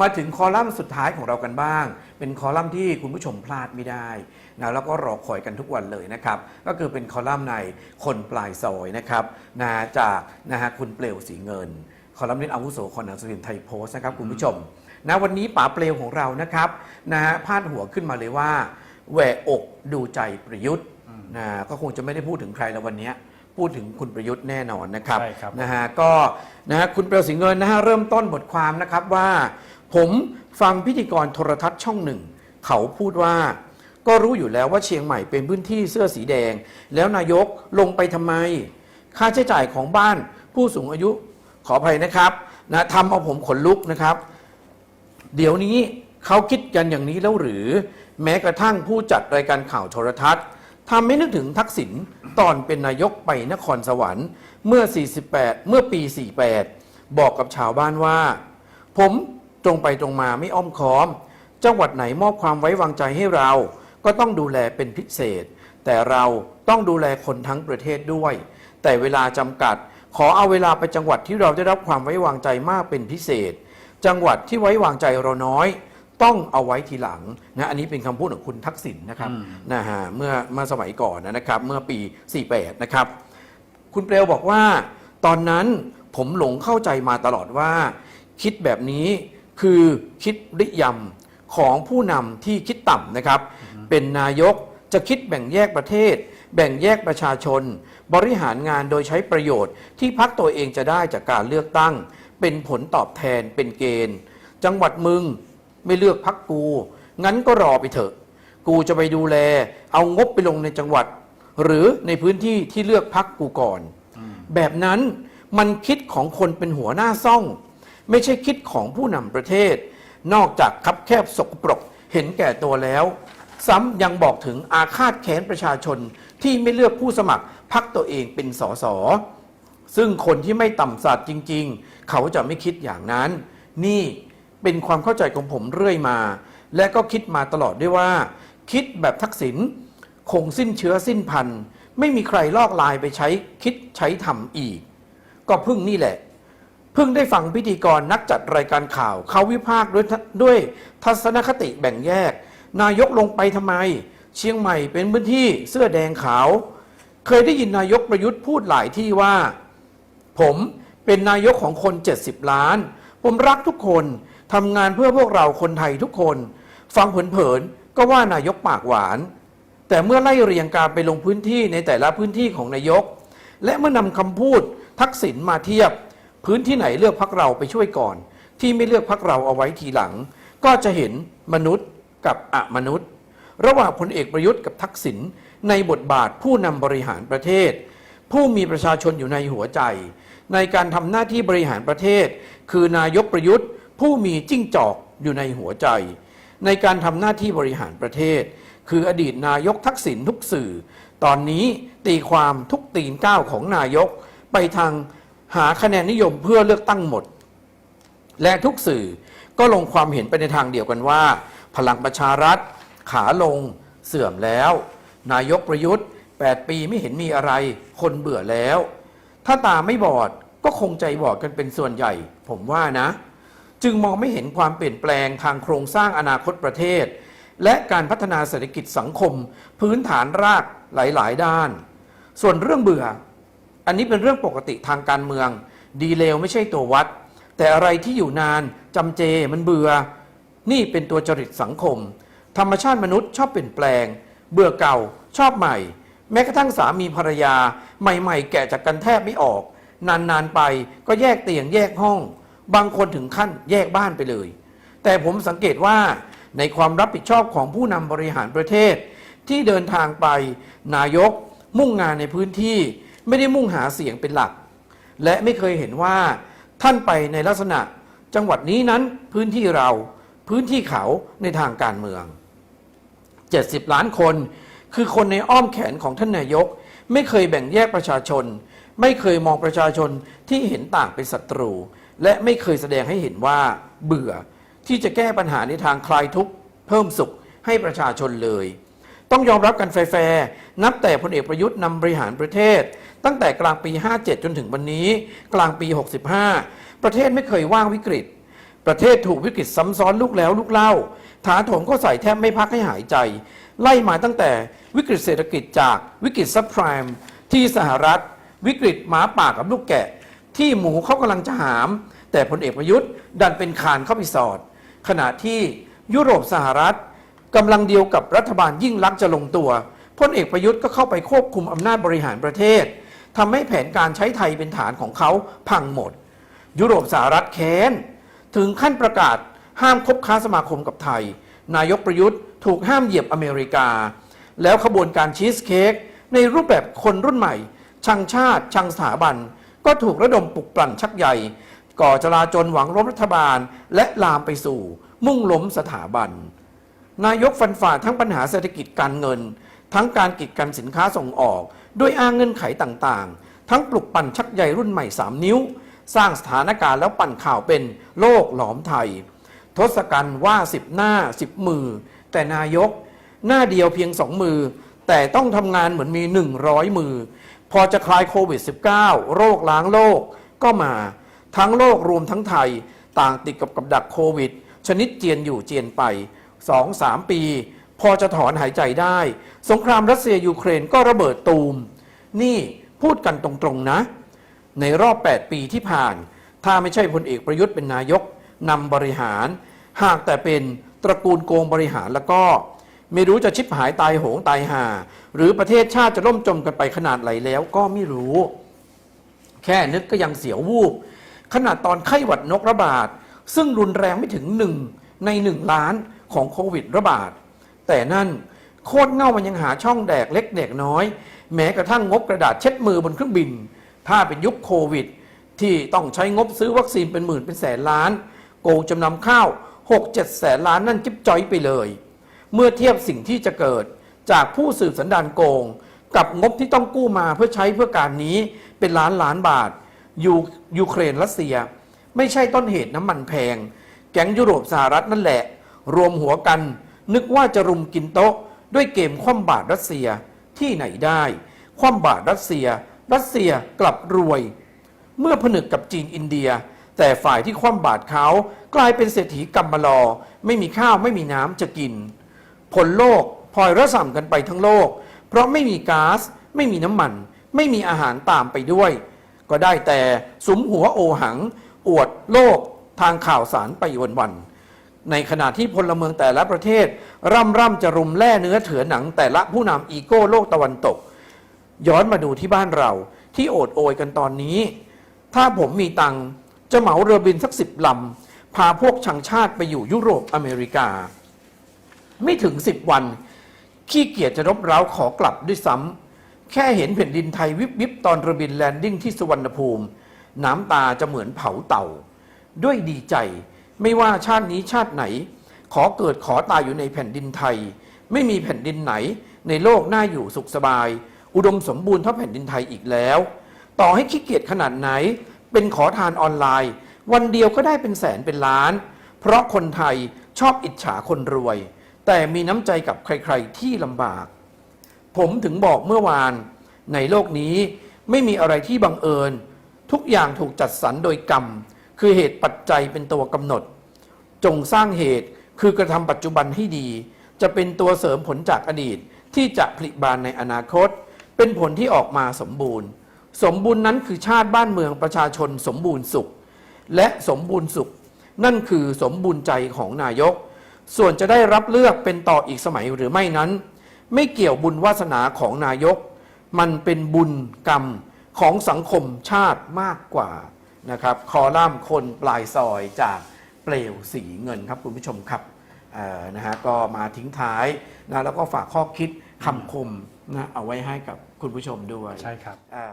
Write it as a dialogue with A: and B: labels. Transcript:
A: มาถึงคอลัมน์สุดท้ายของเรากันบ้าง เป็นคอลัมน์ที่คุณผู้ชมพลาดไม่ได้นะแล้วก็รอคอยกันทุกวันเลยนะครับ ก็คือเป็นคอลัมน์ในคนปลายซอยนะครับนะจากนะฮะคุณเปลวสีเงิน คอลัมนิสต์อาวุโสของหนังสือพิมพ์ไทยโพสต์นะครับคุณผู้ชมนะวันนี้ป๋าเปลวของเรานะครับนะฮะพาดหัวขึ้นมาเลยว่าแหวกอกดูใจประยุทธ์นะก็คงจะไม่ได้พูดถึงใครแล้ววันนี้พูดถึงคุณประยุทธ์แน่นอนนะครับ
B: ใช่ครับ
A: นะฮะก็นะฮะคุณเปลวสีเงินนะฮะเริ่มต้นบทความนะครับว่า ผมฟังพิธีกรโทรทัศน์ช่องหนึ่ง เขาพูดว่า ก็รู้อยู่แล้วว่าเชียงใหม่เป็นพื้นที่เสื้อสีแดง แล้วนายกลงไปทำไม ค่าใช้จ่ายของบ้านผู้สูงอายุขออภัยนะครับนะทำเอาผมขนลุกนะครับ เดี๋ยวนี้เขาคิดกันอย่างนี้แล้วหรือ แม้กระทั่งผู้จัดรายการข่าวโทรทัศน์ทำไม่นึกถึงทักษิณตอนเป็นนายกไปนครสวรรค์ เมื่อ 48 เมื่อปี 48 บอกกับชาวบ้านว่า ผม ตรงไปตรงมาไม่อ้อมค้อม จังหวัดไหนมอบความไว้วางใจให้เรา ก็ต้องดูแลเป็นพิเศษ แต่เราต้องดูแลคนทั้งประเทศด้วย แต่เวลาจำกัด ขอเอาเวลาไปจังหวัดที่เราได้รับความไว้วางใจมากเป็นพิเศษ จังหวัดที่ไว้วางใจเราน้อย ต้องเอาไว้ทีหลังนะอันนี้เป็นคำพูดของคุณทักษิณนะครับนะฮะเมื่อเมื่อสมัยก่อนนะครับ เมื่อปี 48 นะครับ คุณเปลวบอกว่า ตอนนั้นผมหลงเข้าใจมาตลอดว่า คิดแบบนี้ คือคิดริยำของผู้นำที่คิดต่ำนะครับ เป็นนายกจะคิดแบ่งแยกประเทศ แบ่งแยกประชาชน บริหารงานโดยใช้ประโยชน์ ที่พักตัวเองจะได้จากการเลือกตั้ง เป็นผลตอบแทนเป็นเกณฑ์ จังหวัดมึงไม่เลือกพักกู งั้นก็รอไปเถอะ กูจะไปดูแล เอางบไปลงในจังหวัด หรือในพื้นที่ที่เลือกพักกูก่อน แบบนั้นมันคิดของคนเป็นหัวหน้าซ่อง ไม่ใช่คิดของผู้นำประเทศ นอกจากคับแคบสกปรกเห็นแก่ตัวแล้ว ซ้ำยังบอกถึงอาฆาตแค้นประชาชนที่ไม่เลือกผู้สมัครพักตัวเองเป็นสสซึ่งคนที่ไม่ต่ำสัตว์จริง ๆ เขาจะไม่คิดอย่างนั้น นี่เป็นความเข้าใจของผมเรื่อยมา และก็คิดมาตลอดด้วยว่า คิดแบบทักษิณคงสิ้นเชื้อสิ้นพันธุ์ ไม่มีใครลอกลายไปใช้คิดใช้ทำอีก ก็พิ่งนี่แหละ เพิ่งได้ฟังพิธีกรนักจัดรายการข่าว เขาวิพากษ์ด้วยทด้วยทัศนคติแบ่งแยก นายกลงไปทำไม เชียงใหม่เป็นพื้นที่เสื้อแดงขาว เคยได้ยินนายกประยุทธ์พูดหลายที่ว่า ผมเป็นนายกของคน 70 ล้าน ผมรักทุกคนทำงานเพื่อพวกเราคนไทยทุกคน ฟังเผินๆก็ว่านายกปากหวาน แต่เมื่อไล่เรียงการไปลงพื้นที่ในแต่ละพื้นที่ของนายก และเมื่อนำคำพูดทักษิณมาเทียบ พื้นที่ไหนเลือกพักเราไปช่วยก่อน ที่ไม่เลือกพักเราเอาไว้ทีหลัง ก็จะเห็นมนุษย์กับอมนุษย์ ระหว่างพลเอกประยุทธ์กับทักษิณในบทบาทผู้นำบริหารประเทศ ผู้มีประชาชนอยู่ในหัวใจ ในการทำหน้าที่บริหารประเทศ คือนายกประยุทธ์ ผู้มีจิ้งจอกอยู่ในหัวใจ ในการทำหน้าที่บริหารประเทศ คืออดีตนายกทักษิณทุกสื่อ ตอนนี้ตีความทุกตีนก้าวของนายกไปทาง หาคะแนนนิยมเพื่อเลือกตั้งหมด และทุกสื่อก็ลงความเห็นไปในทางเดียวกันว่า พลังประชารัฐ ขาลงเสื่อมแล้ว นายกประยุทธ์ 8 ปีไม่เห็นมีอะไร คนเบื่อแล้ว ถ้าตาไม่บอดก็คงใจบอดกันเป็นส่วนใหญ่ ผมว่านะ จึงมองไม่เห็นความเปลี่ยนแปลงทางโครงสร้างอนาคตประเทศ และการพัฒนาเศรษฐกิจสังคม พื้นฐานรากหลาย ๆ ด้าน ส่วนเรื่องเบื่อ อันนี้เป็นเรื่องปกติทางการเมือง ดีเลวไม่ใช่ตัววัด แต่อะไรที่อยู่นานจำเจมันเบื่อ นี่เป็นตัวจริตสังคม ธรรมชาติมนุษย์ชอบเปลี่ยนแปลง เบื่อเก่า ชอบใหม่ แม้กระทั่งสามีภรรยา ใหม่ ๆ แกะจากกันแทบไม่ออก นานๆไปก็แยกเตียงแยกห้อง บางคนถึงขั้นแยกบ้านไปเลย แต่ผมสังเกตว่าในความรับผิดชอบของผู้นำบริหารประเทศ ที่เดินทางไป นายกมุ่งงานในพื้นที่ ไม่ได้มุ่งหาเสียงเป็นหลัก และไม่เคยเห็นว่าท่านไปในลักษณะจังหวัดนี้นั้นพื้นที่เราพื้นที่เขาในทางการเมือง 70 ล้านคน คือคนในอ้อมแขนของท่านนายก ไม่เคยแบ่งแยกประชาชน ไม่เคยมองประชาชนที่เห็นต่างเป็นศัตรู และไม่เคยแสดงให้เห็นว่าเบื่อที่จะแก้ปัญหาในทางคลายทุกข์เพิ่มสุขให้ประชาชนเลย ต้องยอมรับกันแฟร์นับแต่พลเอกประยุทธ์นำบริหารประเทศ ตั้งแต่กลางปี 57 จนถึงวันนี้ กลางปี 65 ประเทศไม่เคยว่างวิกฤต ประเทศถูกวิกฤตซ้ำซ้อนลูกแล้วลูกเล่า ถาโถมก็ใส่แทบไม่พักให้หายใจ ไล่มาตั้งแต่วิกฤตเศรษฐกิจจากวิกฤตซับไพรม์ที่สหรัฐ วิกฤตหมาป่ากับลูกแกะ ที่หมูเขากำลังจะหาม แต่พลเอกประยุทธ์ดันเป็นคานเข้าไปสอด ขณะที่ยุโรปสหรัฐกำลังเดียวกับรัฐบาลยิ่งลักษณ์จะลงตัวพลเอกประยุทธ์ก็เข้าไปควบคุมอำนาจบริหารประเทศ ทำให้แผนการใช้ไทยเป็นฐานของเขาพังหมด ยุโรปสหรัฐแค้น ถึงขั้นประกาศห้ามคบค้าสมาคมกับไทย นายกประยุทธ์ถูกห้ามเหยียบอเมริกา แล้วขบวนการชีสเค้กในรูปแบบคนรุ่นใหม่ ชังชาติ ชังสถาบัน ก็ถูกระดมปลุกปลั่นชักใหญ่ก่อจลาจลหวังล้มรัฐบาล และลามไปสู่ มุ่งล้มสถาบัน นายกฟันฝ่าทั้งปัญหาเศรษฐกิจการเงิน ทั้งการกีดกันสินค้าส่งออก ด้วยอ้างเงื่อนไขต่างๆ ทั้งปลุกปั่นชักใยรุ่นใหม่ 3 นิ้ว สร้างสถานการณ์แล้วปั่นข่าวเป็นโลกหลอมไทย ทศกัณฐ์ว่า10หน้า10มือ แต่นายก หน้าเดียวเพียง2มือ แต่ต้องทำงานเหมือนมี 100 มือ พอจะคลายโควิด -19 โรคล้างโลกก็มา ทั้งโลกรวมทั้งไทย ต่างติดกับกับดักโควิด ชนิดเจียนอยู่เจียนไป 2-3 ปี พอจะถอนหายใจได้ สงครามรัสเซียยูเครนก็ระเบิดตูม นี่พูดกันตรงๆนะ ในรอบ 8 ปีที่ผ่าน ถ้าไม่ใช่พลเอกประยุทธ์เป็นนายกนำบริหาร หากแต่เป็นตระกูลโกงบริหารแล้วก็ ไม่รู้จะชิบหายตายโหงตายห่าหรือประเทศชาติจะล่มจมกันไปขนาดไหนแล้วก็ไม่รู้ แค่นึกก็ยังเสียววูบขนาดตอนไข้หวัดนกระบาด ซึ่งรุนแรงไม่ถึงหนึ่งในหนึ่งล้านของโควิดระบาด แต่นั่นโคตรเง่ามันยังหาช่องแดกเล็กแดกน้อย แม้กระทั่งงบกระดาษเช็ดมือบนเครื่องบิน ถ้าเป็นยุคโควิด ที่ต้องใช้งบซื้อวัคซีนเป็นหมื่นเป็นแสนล้าน โกงจำนำข้าว 6 7 แสนล้านนั่นจิ๊บจ้อยไปเลย เมื่อเทียบสิ่งที่จะเกิดจากผู้สืบสันดานโกง กับงบที่ต้องกู้มาเพื่อใช้เพื่อการนี้เป็นล้านล้านบาทยูยูเครนรัสเซีย ไม่ใช่ต้นเหตุน้ำมันแพง แก๊งยุโรปสหรัฐนั่นแหละ รวมหัวกัน นึกว่าจะรุมกินโต๊ะ ด้วยเกมคว่ำบาตรรัสเซียที่ไหนได้ คว่ำบาตรรัสเซีย รัสเซียกลับรวย เมื่อผนึกกับจีนอินเดีย แต่ฝ่ายที่คว่ำบาตรเขากลายเป็นเศรษฐีกำมะลอ ไม่มีข้าวไม่มีน้ำจะกิน ผลโลกพลอยระส่ำกันไปทั้งโลก เพราะไม่มีก๊าซไม่มีน้ำมัน ไม่มีอาหารตามไปด้วย ก็ได้แต่สุมหัวโอหัง อวดโลกทางข่าวสารไปวันๆ ในขณะที่พลเมืองแต่ละประเทศ ร่ำร่ำจะรุมแล่เนื้อเถือหนัง แต่ละผู้นำอีโก้โลกตะวันตก ย้อนมาดูที่บ้านเรา ที่โอดโอยกันตอนนี้ ถ้าผมมีตังค์จะเหมาเรือบินสักสิบลำ พาพวกชังชาติไปอยู่ยุโรปอเมริกา ไม่ถึงสิบวัน ขี้เกียจจะรบเร้าขอกลับด้วยซ้ำแค่เห็นแผ่นดินไทยวิบวิบตอนเรือบินแลนดิ้งที่สุวรรณภูมิ น้ำตาจะเหมือนเผาเต่า ด้วยดีใจ ไม่ว่าชาตินี้ชาติไหน ขอเกิดขอตายอยู่ในแผ่นดินไทย ไม่มีแผ่นดินไหน ในโลกน่าอยู่สุขสบาย อุดมสมบูรณ์เท่าแผ่นดินไทยอีกแล้ว ต่อให้ขี้เกียจขนาดไหน เป็นขอทานออนไลน์ วันเดียวก็ได้เป็นแสนเป็นล้าน เพราะคนไทยชอบอิจฉาคนรวย แต่มีน้ำใจกับใครๆที่ลำบาก ผมถึงบอกเมื่อวาน ในโลกนี้ไม่มีอะไรที่บังเอิญ ทุกอย่างถูกจัดสรรโดยกรรม คือเหตุปัจจัยเป็นตัวกำหนด จงสร้างเหตุคือกระทำปัจจุบันให้ดี จะเป็นตัวเสริมผลจากอดีตที่จะผลิบานในอนาคต เป็นผลที่ออกมาสมบูรณ์ สมบูรณ์นั้นคือชาติบ้านเมืองประชาชนสมบูรณ์สุข และสมบูรณ์สุข นั่นคือสมบูรณ์ใจของนายก ส่วนจะได้รับเลือกเป็นต่ออีกสมัยหรือไม่นั้น ไม่เกี่ยวบุญวาสนาของนายก มันเป็นบุญกรรมของสังคมชาติมากกว่า นะครับคอลัมน์คนปลายซอยจากเปลวสีเงินครับคุณผู้ชมครับเอ่อนะฮะก็มาทิ้งท้ายนะแล้วก็ฝากข้อคิดคำคมนะเอาไว้ให้กับคุณผู้ชมด้วย
B: ใช่ครับ
A: อ่า